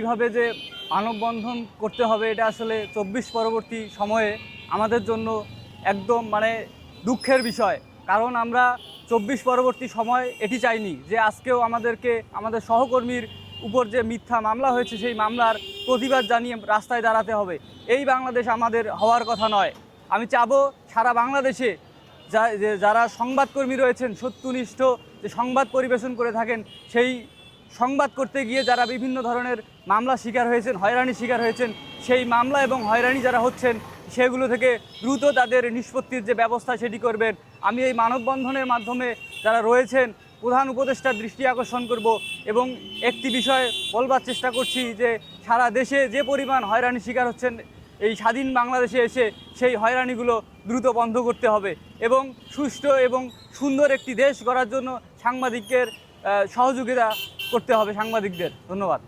কীভাবে যে মানববন্ধন করতে হবে এটা আসলে চব্বিশ পরবর্তী সময়ে আমাদের জন্য একদম মানে দুঃখের বিষয়। কারণ আমরা চব্বিশ পরবর্তী সময় এটি চাইনি যে আজকেও আমাদেরকে, আমাদের সহকর্মীর উপর যে মিথ্যা মামলা হয়েছে সেই মামলার প্রতিবাদ জানিয়ে রাস্তায় দাঁড়াতে হবে। এই বাংলাদেশ আমাদের হওয়ার কথা নয়। আমি চাবো সারা বাংলাদেশে যা যারা সংবাদকর্মী রয়েছেন, সত্যনিষ্ঠ যে সংবাদ পরিবেশন করে থাকেন, সেই সংবাদ করতে গিয়ে যারা বিভিন্ন ধরনের মামলা শিকার হয়েছেন হয়রানি শিকার হয়েছেন, সেই মামলা এবং হয়রানি যারা হচ্ছেন, সেগুলো থেকে দ্রুত তাদের নিষ্পত্তির যে ব্যবস্থা সেটি করবেন। আমি এই মানববন্ধনের মাধ্যমে যারা রয়েছেন, প্রধান উপদেষ্টার দৃষ্টি আকর্ষণ করব এবং একটি বিষয় বলবার চেষ্টা করছি যে সারা দেশে যে পরিমাণ হয়রানি শিকার হচ্ছেন, এই স্বাধীন বাংলাদেশে এসে সেই হয়রানিগুলো দ্রুত বন্ধ করতে হবে এবং সুষ্ঠু এবং সুন্দর একটি দেশ গড়ার জন্য সাংবাদিকের সহযোগিতা করতে হবে সাংবাদিকদের। ধন্যবাদ।